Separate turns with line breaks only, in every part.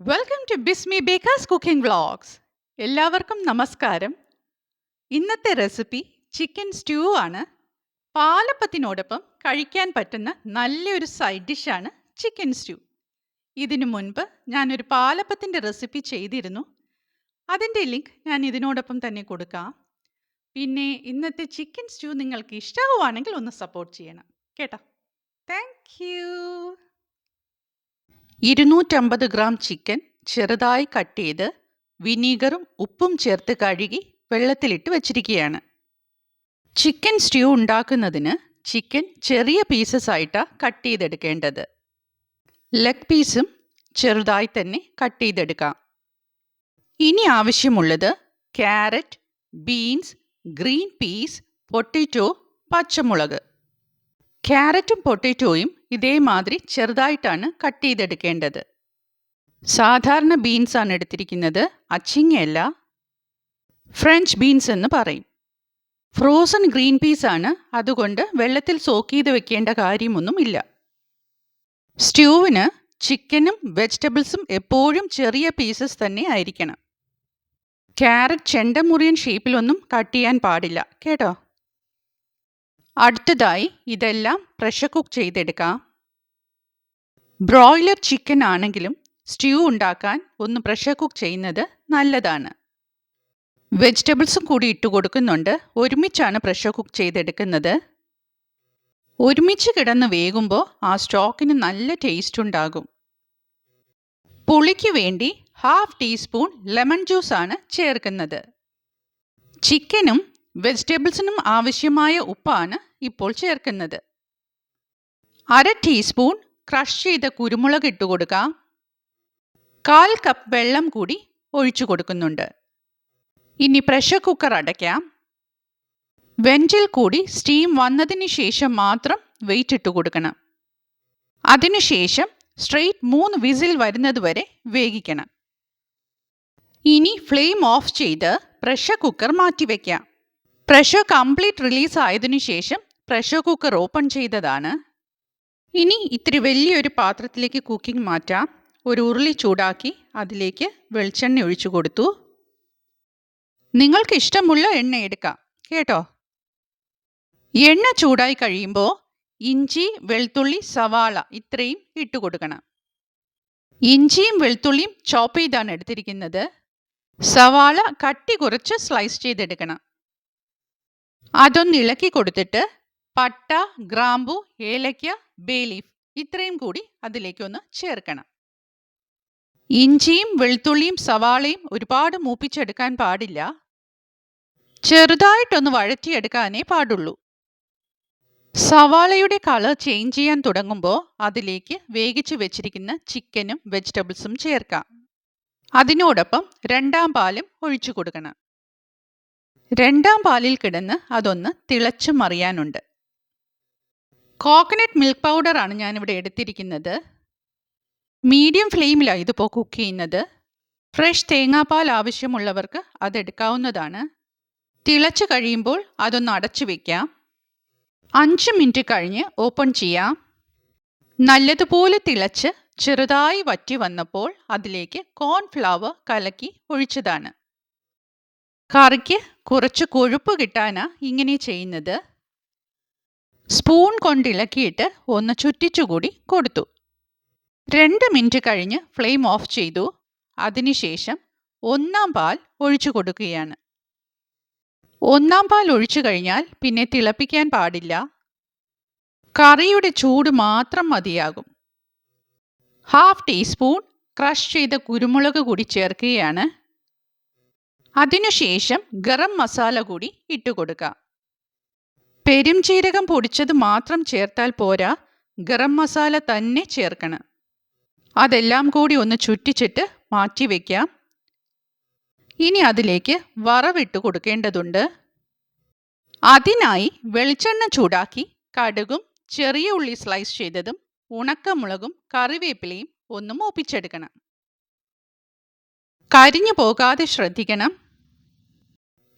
Welcome to Bismi bakers cooking vlogs എല്ലാവർക്കും നമസ്കാരം. ഇന്നത്തെ റെസിപ്പി ചിക്കൻ സ്റ്റ്യൂ ആണ്. പാലപ്പത്തിനോടൊപ്പം കഴിക്കാൻ പറ്റുന്ന നല്ലൊരു സൈഡ് ഡിഷാണ് ചിക്കൻ സ്റ്റ്യൂ ഇതിനു മുൻപ് ഞാനൊരു പാലപ്പത്തിന്റെ റെസിപ്പി ചെയ്തിരുന്നു. അതിന്റെ ലിങ്ക് ഞാൻ ഇതിനോടൊപ്പം തന്നെ കൊടുക്കാം. പിന്നെ ഇന്നത്തെ ചിക്കൻ സ്റ്റ്യൂ നിങ്ങൾക്ക് ഇഷ്ടമാവുകയാണെങ്കിൽ ഒന്ന് സപ്പോർട്ട് ചെയ്യണം. കേട്ടോ? താങ്ക് ഇരുന്നൂറ്റമ്പത് ഗ്രാം ചിക്കൻ ചെറുതായി കട്ട് ചെയ്ത് വിനീഗറും ഉപ്പും ചേർത്ത് കഴുകി വെള്ളത്തിലിട്ട് വച്ചിരിക്കുകയാണ്. ചിക്കൻ സ്റ്റ്യൂ ഉണ്ടാക്കുന്നതിന് ചിക്കൻ ചെറിയ പീസസ് ആയിട്ടാണ് കട്ട് ചെയ്തെടുക്കേണ്ടത്. ലെഗ് പീസും ചെറുതായി തന്നെ കട്ട് ചെയ്തെടുക്കാം. ഇനി ആവശ്യമുള്ളത് carrot beans green peas potato പച്ചമുളക്. ക്യാരറ്റും പൊട്ടറ്റോയും ഇതേമാതിരി ചെറുതായിട്ടാണ് കട്ട് ചെയ്തെടുക്കേണ്ടത്. സാധാരണ ബീൻസ് ആണ് എടുത്തിരിക്കുന്നത്. അച്ചിങ്ങയല്ല. ഫ്രഞ്ച് ബീൻസ് എന്ന് പറയും. ഫ്രോസൺ ഗ്രീൻ പീസ് ആണ്. അതുകൊണ്ട് വെള്ളത്തിൽ സോക്ക് ചെയ്ത് വെക്കേണ്ട കാര്യമൊന്നുമില്ല. സ്റ്റ്യൂവിന് ചിക്കനും വെജിറ്റബിൾസും എപ്പോഴും ചെറിയ പീസസ് തന്നെ ആയിരിക്കണം. ക്യാരറ്റ് ചെണ്ടമുറിയൻ ഷേപ്പിലൊന്നും കട്ട് ചെയ്യാൻ പാടില്ല. കേട്ടോ? അടുത്തതായി ഇതെല്ലാം പ്രഷർ കുക്ക് ചെയ്തെടുക്കാം. ബ്രോയിലർ ചിക്കൻ ആണെങ്കിലും സ്റ്റ്യൂ ഉണ്ടാക്കാൻ ഒന്ന് പ്രഷർ കുക്ക് ചെയ്യുന്നത് നല്ലതാണ്. വെജിറ്റബിൾസും കൂടി ഇട്ട് കൊടുക്കുന്നുണ്ട്. ഒരുമിച്ചാണ് പ്രഷർ കുക്ക് ചെയ്തെടുക്കുന്നത്. ഒരുമിച്ച് കിടന്ന് വേകുമ്പോൾ ആ സ്റ്റോക്കിന് നല്ല ടേസ്റ്റ് ഉണ്ടാകും. പുളിക്ക് വേണ്ടി ഹാഫ് ടീസ്പൂൺ ലെമൺ ജ്യൂസാണ് ചേർക്കുന്നത്. ചിക്കനും വെജിറ്റബിൾസിനും ആവശ്യമായ ഉപ്പാണ് ഇപ്പോൾ ചേർക്കുന്നത്. അര ടീസ്പൂൺ ക്രഷ് ചെയ്ത കുരുമുളക് ഇട്ട് കൊടുക്കാം. കാൽ കപ്പ് വെള്ളം കൂടി ഒഴിച്ചു കൊടുക്കുന്നുണ്ട്. ഇനി പ്രഷർ കുക്കർ അടയ്ക്കാം. വെഞ്ചിൽ കൂടി സ്റ്റീം വന്നതിന് ശേഷം മാത്രം വെയിറ്റ് ഇട്ട് കൊടുക്കണം. അതിനുശേഷം സ്ട്രെയിറ്റ് മൂന്ന് വിസിൽ വരുന്നത് വരെ വേവിക്കണം. ഇനി ഫ്ലെയിം ഓഫ് ചെയ്ത് പ്രഷർ കുക്കർ മാറ്റിവെക്കാം പ്രഷർ കംപ്ലീറ്റ് റിലീസ് ആയതിനു ശേഷം പ്രഷർ കുക്കർ ഓപ്പൺ ചെയ്തതാണ്. ഇനി ഇത്തിരി വലിയൊരു പാത്രത്തിലേക്ക് കുക്കിംഗ് മാറ്റാം. ഒരു ഉരുളി ചൂടാക്കി അതിലേക്ക് വെളിച്ചെണ്ണ ഒഴിച്ചു കൊടുത്തു. നിങ്ങൾക്ക് ഇഷ്ടമുള്ള എണ്ണ എടുക്കാം കേട്ടോ? എണ്ണ ചൂടായി കഴിയുമ്പോൾ ഇഞ്ചി വെളുത്തുള്ളി സവാള ഇത്രയും ഇട്ട് കൊടുക്കണം. ഇഞ്ചിയും വെളുത്തുള്ളിയും ചോപ്പ് ചെയ്താണ് എടുത്തിരിക്കുന്നത്. സവാള കട്ടി കുറച്ച് സ്ലൈസ് ചെയ്തെടുക്കണം. അതൊന്ന് ഇളക്കി കൊടുത്തിട്ട് പട്ട ഗ്രാമ്പു ഏലയ്ക്ക ബേലീഫ് ഇത്രയും കൂടി അതിലേക്കൊന്ന് ചേർക്കണം. ഇഞ്ചിയും വെളുത്തുള്ളിയും സവാളയും ഒരുപാട് മൂപ്പിച്ചെടുക്കാൻ പാടില്ല. ചെറുതായിട്ടൊന്ന് വഴറ്റിയെടുക്കാനേ പാടുള്ളൂ. സവാളയുടെ കളർ ചേഞ്ച് ചെയ്യാൻ തുടങ്ങുമ്പോൾ അതിലേക്ക് വേവിച്ച് വെച്ചിരിക്കുന്ന ചിക്കനും വെജിറ്റബിൾസും ചേർക്കാം. അതിനോടൊപ്പം രണ്ടാം പാലും ഒഴിച്ചു കൊടുക്കണം. രണ്ടാം പാലിൽ കിടന്ന് അതൊന്ന് തിളച്ചു മറിയാനുണ്ട്. കോക്കനട്ട് മിൽക്ക് പൗഡറാണ് ഞാനിവിടെ എടുത്തിരിക്കുന്നത്. മീഡിയം ഫ്ലെയിമിലാണ് ഇതിപ്പോൾ കുക്ക് ചെയ്യുന്നത്. ഫ്രഷ് തേങ്ങാപ്പാൽ ആവശ്യമുള്ളവർക്ക് അതെടുക്കാവുന്നതാണ്. തിളച്ച് കഴിയുമ്പോൾ അതൊന്ന് അടച്ചു വയ്ക്കാം അഞ്ച് മിനിറ്റ് കഴിഞ്ഞ് ഓപ്പൺ ചെയ്യാം. നല്ലതുപോലെ തിളച്ച് ചെറുതായി വറ്റി വന്നപ്പോൾ അതിലേക്ക് കോൺഫ്ലവർ കലക്കി ഒഴിച്ചതാണ്. കറിക്ക് കുറച്ച് കൊഴുപ്പ് കിട്ടാനാ ഇങ്ങനെ ചെയ്യുന്നത്. സ്പൂൺ കൊണ്ട് ഇളക്കിയിട്ട് ഒന്ന് ചുറ്റിച്ചുകൂടി കൊടുത്തു. രണ്ട് മിനിറ്റ് കഴിഞ്ഞ് ഫ്ലെയിം ഓഫ് ചെയ്തു. അതിനുശേഷം ഒന്നാം പാൽ ഒഴിച്ചു കൊടുക്കുകയാണ്. ഒന്നാം പാൽ ഒഴിച്ചു കഴിഞ്ഞാൽ പിന്നെ തിളപ്പിക്കാൻ പാടില്ല. കറിയുടെ ചൂട് മാത്രം മതിയാകും. ഹാഫ് ടീസ്പൂൺ ക്രഷ് ചെയ്ത കുരുമുളക് കൂടി ചേർക്കുകയാണ്. അതിനുശേഷം ഗരം മസാല കൂടി ഇട്ട് കൊടുക്കുക പെരുംജീരകം പൊടിച്ചത് മാത്രം ചേർത്താൽ പോരാ ഗരം മസാല തന്നെ ചേർക്കണം. അതെല്ലാം കൂടി ഒന്ന് ചുറ്റിച്ചിട്ട് മാറ്റി വയ്ക്കാം ഇനി അതിലേക്ക് വറവിട്ട് കൊടുക്കേണ്ടതുണ്ട്. അതിനായി വെളിച്ചെണ്ണ ചൂടാക്കി കടുകും ചെറിയ ഉള്ളി സ്ലൈസ് ചെയ്തതും ഉണക്കമുളകും കറിവേപ്പിലയും ഒന്ന് മൂപ്പിച്ചെടുക്കണം. കരിഞ്ഞു പോകാതെ ശ്രദ്ധിക്കണം.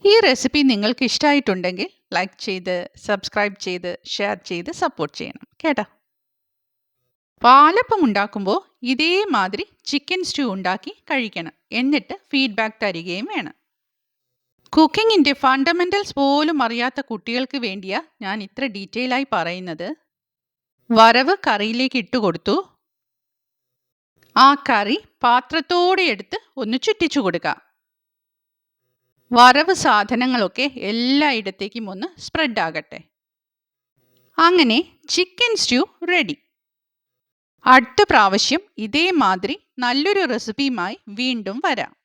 ഈ റെസിപ്പി നിങ്ങൾക്ക് ഇഷ്ടമായിട്ടുണ്ടെങ്കിൽ ലൈക്ക് ചെയ്ത് സബ്സ്ക്രൈബ് ചെയ്ത് ഷെയർ ചെയ്ത് സപ്പോർട്ട് ചെയ്യണം കേട്ടോ? പാലപ്പം ഉണ്ടാക്കുമ്പോൾ ഇതേമാതിരി ചിക്കൻ സ്റ്റൂ ഉണ്ടാക്കി കഴിക്കണം. എന്നിട്ട് ഫീഡ്ബാക്ക് തരികയും വേണം. കുക്കിങ്ങിന്റെ ഫണ്ടമെന്റൽസ് പോലും അറിയാത്ത കുട്ടികൾക്ക് വേണ്ടിയാ ഞാൻ ഇത്ര ഡീറ്റെയിൽ ആയി പറയുന്നത്. വരവ് കറിയിലേക്ക് ഇട്ട് കൊടുത്തു. ആ കറി പാത്രത്തോടെ എടുത്ത് ഒന്ന് ചുറ്റിച്ചു കൊടുക്കുക വറവ് സാധനങ്ങളൊക്കെ എല്ലായിടത്തേക്കും ഒന്ന് സ്പ്രെഡ് ആകട്ടെ. അങ്ങനെ ചിക്കൻ സ്റ്റ്യൂ റെഡി അടുത്ത പ്രാവശ്യം ഇതേമാതിരി നല്ലൊരു റെസിപ്പിയുമായി വീണ്ടും വരാം.